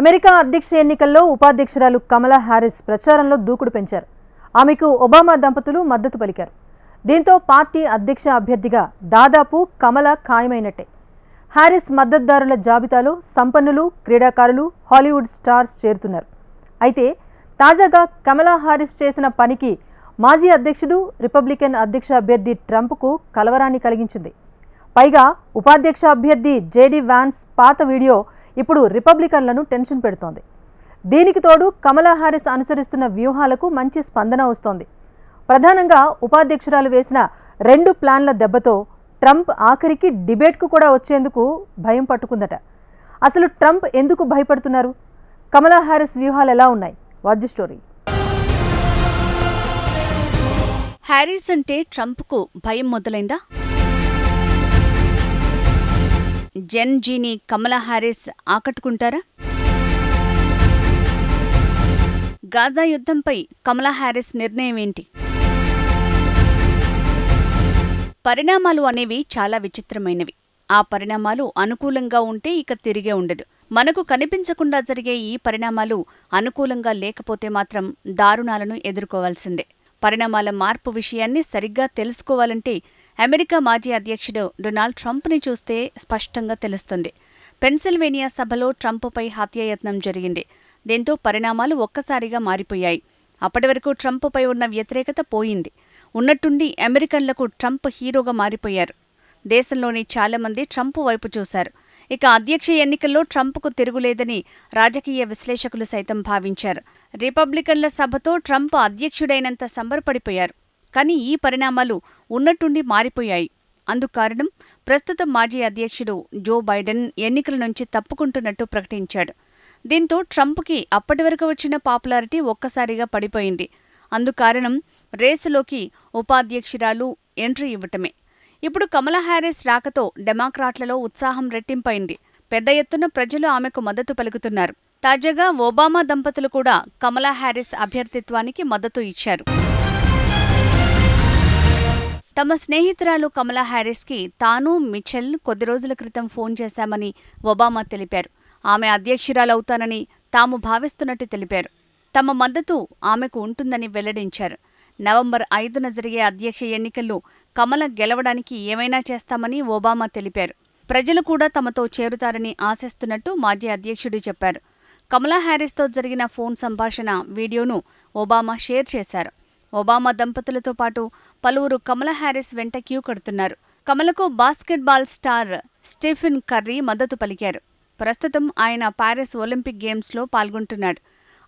America అధ్యక్ష ఎన్నికల్లో ఉపాధ్యక్షురాలు కమలా Harris ప్రచారంలో దూకుడు పెంచారు. ఆమెకు ఒబామా దంపతులు మద్దతు పలికారు. దీంతో పార్టీ అధ్యక్ష అభ్యర్థిగా దాదాపు కమల ఖాయమైనట్టే. హ్యారిస్ మద్దతుదారుల జాబితాలో సంపన్నులు క్రీడాకారులు హాలీవుడ్ స్టార్స్ చేరుతున్నారు. అయితే తాజాగా కమలా హారిస్ చేసిన పనికి మాజీ అధ్యక్షుడు రిపబ్లికన్ అధ్యక్ష అభ్యర్థి ట్రంప్కు కలవరాన్ని కలిగించింది. పైగా ఉపాధ్యక్ష అభ్యర్థి జేడీ వ్యాన్స్ పాత వీడియో ఇప్పుడు రిపబ్లికన్లను టెన్షన్ పెడుతోంది. దీనికి తోడు కమలా హారిస్ అనుసరిస్తున్న వ్యూహాలకు మంచి స్పందన వస్తోంది. ప్రధానంగా ఉపాధ్యక్షురాలు వేసిన రెండు ప్లాన్ల దెబ్బతో ట్రంప్ ఆఖరికి డిబేట్కు కూడా వచ్చేందుకు భయం పట్టుకుందట. అసలు ట్రంప్ ఎందుకు భయపడుతున్నారు? కమలా హారిస్ వ్యూహాలు ఎలా ఉన్నాయి? వాద్య స్టోరీ. హ్యారీస్ అంటే ట్రంప్కు భయం మొదలైందా? జెన్ జీని కమలా హ్యారిస్ ఆకట్టుకుంటారా? గాజా యుద్ధంపై కమలా హ్యారిస్ నిర్ణయం ఏంటి? పరిణామాలు అనేవి చాలా విచిత్రమైనవి. ఆ పరిణామాలు అనుకూలంగా ఉంటే ఇక తిరిగే ఉండదు. మనకు కనిపించకుండా జరిగే ఈ పరిణామాలు అనుకూలంగా లేకపోతే మాత్రం దారుణాలను ఎదుర్కోవాల్సిందే. పరిణామాల మార్పు విషయాన్ని సరిగ్గా తెలుసుకోవాలంటే అమెరికా మాజీ అధ్యక్షుడు డొనాల్డ్ ట్రంప్ని చూస్తే స్పష్టంగా తెలుస్తుంది. పెన్సిల్వేనియా సభలో ట్రంప్పై హత్యాయత్నం జరిగింది. దీంతో పరిణామాలు ఒక్కసారిగా మారిపోయాయి. అప్పటి వరకు ట్రంప్పై ఉన్న వ్యతిరేకత పోయింది. ఉన్నట్టుండి అమెరికన్లకు ట్రంప్ హీరోగా మారిపోయారు. దేశంలోని చాలామంది ట్రంప్ వైపు చూశారు. ఇక అధ్యక్ష ఎన్నికల్లో ట్రంప్కు తిరుగులేదని రాజకీయ విశ్లేషకులు సైతం భావించారు. రిపబ్లికన్ల సభతో ట్రంప్ అధ్యక్షుడైనంత సంబరపడిపోయారు. కానీ ఈ పరిణామాలు ఉన్నట్టుండి మారిపోయాయి. అందుకారణం ప్రస్తుత మాజీ అధ్యక్షుడు జో బైడెన్ ఎన్నికల నుంచి తప్పుకుంటున్నట్టు ప్రకటించాడు. దీంతో ట్రంప్కి అప్పటి వరకు వచ్చిన పాపులారిటీ ఒక్కసారిగా పడిపోయింది. అందుకారణం రేసులోకి ఉపాధ్యక్షురాలు ఎంట్రీ ఇవ్వటమే. ఇప్పుడు కమలా హ్యారిస్ రాకతో డెమోక్రాట్లలో ఉత్సాహం రెట్టింపైంది. పెద్ద ఎత్తున ప్రజలు ఆమెకు మద్దతు పలుకుతున్నారు. తాజాగా ఒబామా దంపతులు కూడా కమలా హ్యారిస్ అభ్యర్థిత్వానికి మద్దతు ఇచ్చారు. తమ స్నేహితురాలు కమలా హ్యారిస్కి తాను మిచెల్ కొద్ది రోజుల క్రితం ఫోన్ చేశామని ఒబామా తెలిపారు. ఆమె అధ్యక్షురాలవుతానని తాము భావిస్తున్నట్టు తెలిపారు. తమ మద్దతు ఆమెకు ఉంటుందని వెల్లడించారు. నవంబర్ ఐదున జరిగే అధ్యక్ష ఎన్నికల్లో కమల గెలవడానికి ఏమైనా చేస్తామని ఒబామా తెలిపారు. ప్రజలు కూడా తమతో చేరుతారని ఆశిస్తున్నట్టు మాజీ అధ్యక్షుడు చెప్పారు. కమలా హ్యారిస్తో జరిగిన ఫోన్ సంభాషణ వీడియోను ఒబామా షేర్ చేశారు. ఒబామా దంపతులతో పాటు పలువురు కమల హ్యారిస్ వెంట క్యూ కడుతున్నారు. కమలకు బాస్కెట్బాల్ స్టార్ స్టీఫెన్ కర్రీ మద్దతు పలికారు. ప్రస్తుతం ఆయన పారిస్ ఒలింపిక్ గేమ్స్లో పాల్గొంటున్నాడు.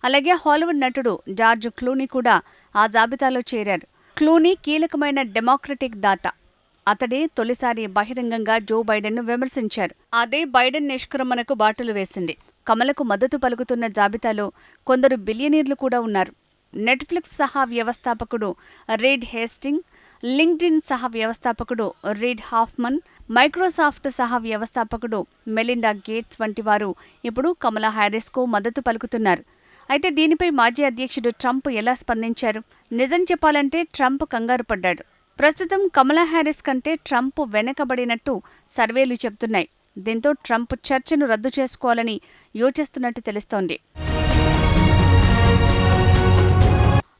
అలాగే హాలీవుడ్ నటుడు జార్జ్ క్లూనీ కూడా ఆ జాబితాలో చేరారు. క్లూనీ కీలకమైన డెమోక్రటిక్ దాత. అతడే తొలిసారి బహిరంగంగా జో బైడెన్ను విమర్శించారు. అదే బైడెన్ నిష్క్రమణకు బాటలు వేసింది. కమలకు మద్దతు పలుకుతున్న జాబితాలో కొందరు బిలియనీర్లు కూడా ఉన్నారు. నెట్ఫ్లిక్స్ సహా వ్యవస్థాపకుడు రీడ్ హేస్టింగ్ లింక్డ్ఇన్ సహా వ్యవస్థాపకుడు రీడ్ హాఫ్మన్ మైక్రోసాఫ్ట్ సహా వ్యవస్థాపకుడు మెలిండా గేట్స్ వంటి వారు ఇప్పుడు కమలా హ్యారిస్కు మద్దతు పలుకుతున్నారు. అయితే దీనిపై మాజీ అధ్యక్షుడు ట్రంప్ ఎలా స్పందించారు? నిజం చెప్పాలంటే ట్రంప్ కంగారు పడ్డాడు. ప్రస్తుతం కమలా హ్యారిస్ కంటే ట్రంప్ వెనకబడినట్టు సర్వేలు చెబుతున్నాయి. దీంతో ట్రంప్ చర్చను రద్దు చేసుకోవాలని యోచిస్తున్నట్టు తెలుస్తోంది.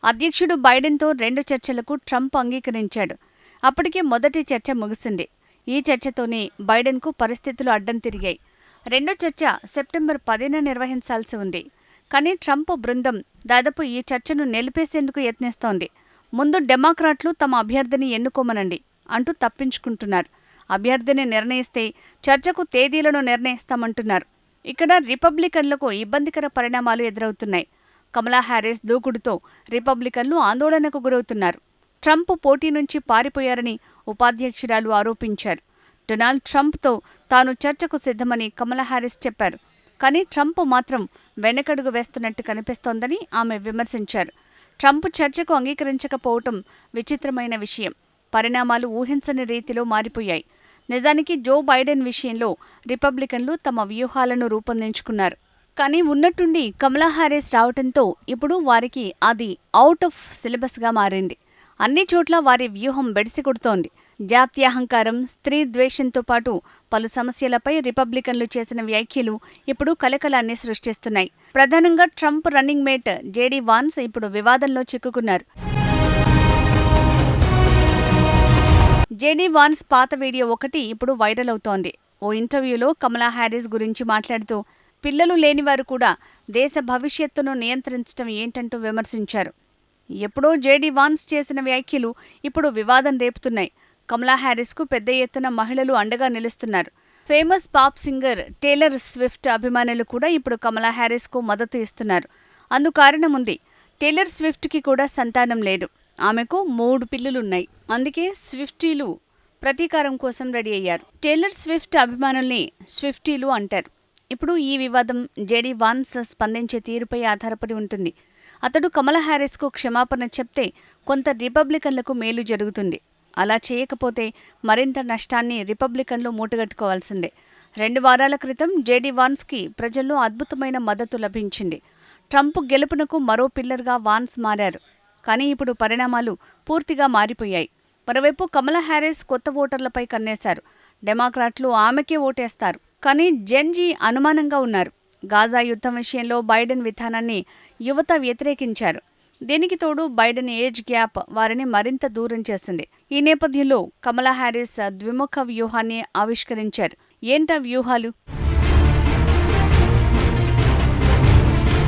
అధ్యక్షుడు బైడెన్తో రెండు చర్చలకు ట్రంప్ అంగీకరించాడు. అప్పటికే మొదటి చర్చ ముగిసింది. ఈ చర్చతోనే బైడెన్కు పరిస్థితులు అడ్డం తిరిగాయి. రెండో చర్చ సెప్టెంబర్ పదిన నిర్వహించాల్సి ఉంది. కానీ ట్రంప్ బృందం దాదాపు ఈ చర్చను నిలిపేసేందుకు యత్నిస్తోంది. ముందు డెమోక్రాట్లు తమ అభ్యర్థిని ఎన్నుకోమనండి అంటూ తప్పించుకుంటున్నారు. అభ్యర్థిని నిర్ణయిస్తే చర్చకు తేదీలను నిర్ణయిస్తామంటున్నారు. ఇక్కడ రిపబ్లికన్లకు ఇబ్బందికర పరిణామాలు ఎదురవుతున్నాయి. కమలా హ్యారిస్ దూకుడుతో రిపబ్లికన్లు ఆందోళనకు గురవుతున్నారు. ట్రంప్ పోటీ నుంచి పారిపోయారని ఉపాధ్యక్షురాలు ఆరోపించారు. డొనాల్డ్ ట్రంప్తో తాను చర్చకు సిద్ధమని కమలా హ్యారిస్ చెప్పారు. కానీ ట్రంప్ మాత్రం వెనకడుగు వేస్తున్నట్టు కనిపిస్తోందని ఆమె విమర్శించారు. ట్రంప్ చర్చకు అంగీకరించకపోవటం విచిత్రమైన విషయం. పరిణామాలు ఊహించని రీతిలో మారిపోయాయి. నిజానికి జో బైడెన్ విషయంలో రిపబ్లికన్లు తమ వ్యూహాలను రూపొందించుకున్నారు. కానీ ఉన్నట్టుండి కమలా హారీస్ రావటంతో ఇప్పుడు వారికి అది అవుట్ ఆఫ్ సిలబస్గా మారింది. అన్ని చోట్ల వారి వ్యూహం బెడిసి కొడుతోంది జాత్యాహంకారం స్త్రీ ద్వేషంతో పాటు పలు సమస్యలపై రిపబ్లికన్లు చేసిన వ్యాఖ్యలు ఇప్పుడు కలకలాన్ని సృష్టిస్తున్నాయి. ప్రధానంగా Trump running mate JD Vance ఇప్పుడు వివాదంలో చిక్కుకున్నారు. జేడీ వాన్స్ పాత వీడియో ఒకటి ఇప్పుడు వైరల్ అవుతోంది. ఓ ఇంటర్వ్యూలో కమలా హ్యారిస్ గురించి మాట్లాడుతూ పిల్లలు లేనివారు కూడా దేశ భవిష్యత్తును నియంత్రించడం ఏంటంటూ విమర్శించారు. ఎప్పుడో జేడీ వాన్స్ చేసిన వ్యాఖ్యలు ఇప్పుడు వివాదం రేపుతున్నాయి. కమలా హ్యారిస్కు పెద్ద ఎత్తున మహిళలు అండగా నిలుస్తున్నారు. Famous pop singer Taylor Swift అభిమానులు కూడా ఇప్పుడు కమలా హ్యారిస్కు మద్దతు ఇస్తున్నారు. అందుకారణముంది ఉంది. టేలర్ స్విఫ్ట్కి కూడా సంతానం లేదు. ఆమెకు మూడు పిల్లులున్నాయి. అందుకే స్విఫ్టీలు ప్రతీకారం కోసం రెడీ అయ్యారు. టేలర్ స్విఫ్ట్ అభిమానుల్ని స్విఫ్టీలు అంటారు. ఇప్పుడు ఈ వివాదం జేడీ వాన్స్ స్పందించే తీరుపై ఆధారపడి ఉంటుంది. అతడు కమల హ్యారిస్కు క్షమాపణ చెప్తే కొంత రిపబ్లికన్లకు మేలు జరుగుతుంది. అలా చేయకపోతే మరింత నష్టాన్ని రిపబ్లికన్లు మూటగట్టుకోవాల్సిందే. రెండు వారాల క్రితం జేడీ వాన్స్కి ప్రజల్లో అద్భుతమైన మద్దతు లభించింది. ట్రంప్ గెలుపునకు మరో పిల్లర్గా వాన్స్ మారారు. కానీ ఇప్పుడు పరిణామాలు పూర్తిగా మారిపోయాయి. మరోవైపు కమలా హ్యారిస్ కొత్త ఓటర్లపై కన్నేశారు. డెమోక్రాట్లు ఆమెకే ఓటేస్తారు. కానీ జెన్జీ అనుమానంగా ఉన్నారు. గాజా యుద్ధం విషయంలో బైడెన్ విధానాన్ని యువత వ్యతిరేకించారు. దీనికి తోడు బైడెన్ ఏజ్ గ్యాప్ వారిని మరింత దూరం చేసింది. ఈ నేపథ్యంలో కమలా హ్యారిస్ ద్విముఖ వ్యూహాన్ని ఆవిష్కరించారు. ఏంటా వ్యూహాలు?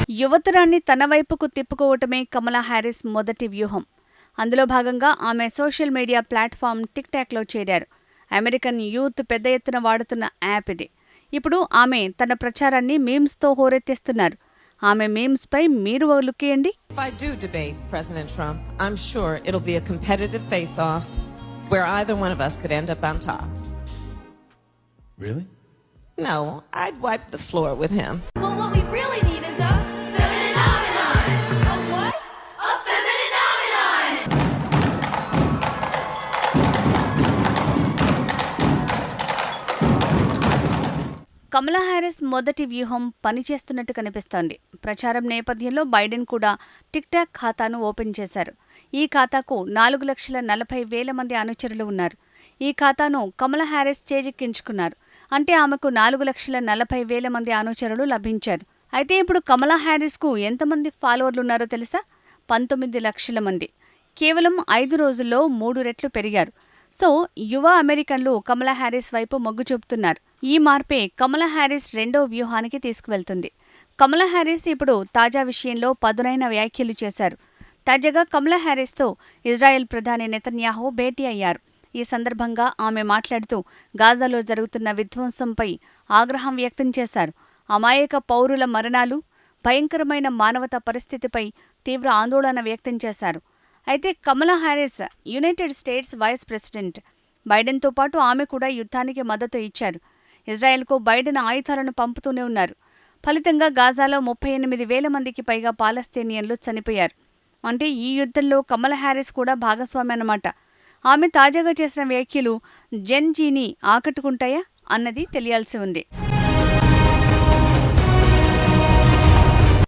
యువతరాన్ని తన వైపుకు తిప్పుకోవటమే కమలా హ్యారిస్ మొదటి వ్యూహం. అందులో భాగంగా ఆమె సోషల్ మీడియా ప్లాట్ఫామ్ టిక్టాక్లో చేరారు. అమెరికన్ యూత్ పెద్ద ఎత్తున వాడుతున్న యాప్ ఇది. ఇప్పుడు ఆమె తన ప్రచారాన్ని మీమ్స్తో హోరెత్తిస్తున్నారు ఆమె మీమ్స్పై మీరు ఓ లుక్కేయండి If I do debate President Trump, I'm sure it'll be a competitive face off where either one of us could end up on top. Really? No, I'd wipe the floor with him. Well, what we really need is a Kamala Harris మొదటి వ్యూహం పనిచేస్తున్నట్టు కనిపిస్తోంది. ప్రచారం నేపథ్యంలో Biden కూడా tick talk ఖాతాను open చేశారు. ఈ ఖాతాకు నాలుగు లక్షల నలభై వేల మంది అనుచరులు ఉన్నారు. ఈ ఖాతాను కమలా హ్యారిస్ చేజిక్కించుకున్నారు. అంటే ఆమెకు నాలుగు లక్షల నలభై వేల మంది అనుచరులు లభించారు. అయితే ఇప్పుడు కమలా హ్యారిస్కు ఎంతమంది ఫాలోవర్లు ఉన్నారో తెలుసా? పంతొమ్మిది లక్షల మంది. కేవలం ఐదు రోజుల్లో మూడు రెట్లు పెరిగారు. సో యువ అమెరికన్లు కమలా హ్యారిస్ వైపు మొగ్గు చూపుతున్నారు. ఈ మార్పే కమలా హ్యారిస్ రెండో వ్యూహానికి తీసుకువెళ్తుంది. కమలా హ్యారిస్ ఇప్పుడు తాజా విషయంలో పదునైన వ్యాఖ్యలు చేశారు. తాజాగా కమలా హ్యారిస్తో ఇజ్రాయెల్ ప్రధాని నెతన్యాహో భేటీ అయ్యారు. ఈ సందర్భంగా ఆమె మాట్లాడుతూ గాజాలో జరుగుతున్న విధ్వంసంపై ఆగ్రహం వ్యక్తం చేశారు. అమాయక పౌరుల మరణాలు భయంకరమైన మానవతా పరిస్థితిపై తీవ్ర ఆందోళన వ్యక్తం చేశారు. అయితే Kamala Harris United States vice president బైడెన్తో పాటు ఆమె కూడా యుద్ధానికి మద్దతు ఇచ్చారు. ఇజ్రాయెల్కు బైడెన్ ఆయుధాలను పంపుతూనే ఉన్నారు. ఫలితంగా గాజాలో ముప్పై ఎనిమిది వేల మందికి పైగా పాలస్తీనియన్లు చనిపోయారు. అంటే ఈ యుద్ధంలో కమల హ్యారిస్ కూడా భాగస్వామి అన్నమాట. ఆమె తాజాగా చేసిన వ్యాఖ్యలు జెన్ జీని ఆకట్టుకుంటాయా అన్నది తెలియాల్సి ఉంది.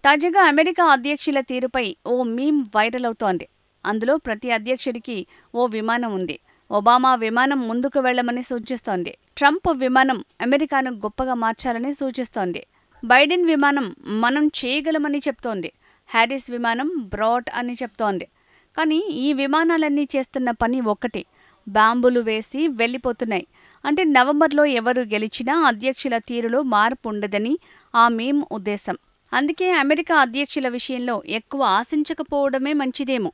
తాజాగా అమెరికా అధ్యక్షుల తీరుపై ఓ మీమ్ వైరల్ అవుతోంది. అందులో ప్రతి అధ్యక్షుడికి ఓ విమానం ఉంది. ఒబామా విమానం ముందుకు వెళ్ళమని సూచిస్తోంది. ట్రంప్ విమానం అమెరికాను గొప్పగా మార్చాలని సూచిస్తోంది. బైడెన్ విమానం మనం చేయగలమని చెప్తోంది. హ్యారిస్ విమానం బ్రాడ్ అని చెప్తోంది. కానీ ఈ విమానాలన్నీ చేస్తున్న పని ఒక్కటి. బాంబులు వేసి వెళ్ళిపోతున్నాయి. అంటే నవంబర్లో ఎవరు గెలిచినా అధ్యక్షుల తీరులో మార్పు ఉండదని ఆ మేం ఉద్దేశం. అందుకే అమెరికా అధ్యక్షుల విషయంలో ఎక్కువ ఆశించకపోవడమే మంచిదేమో.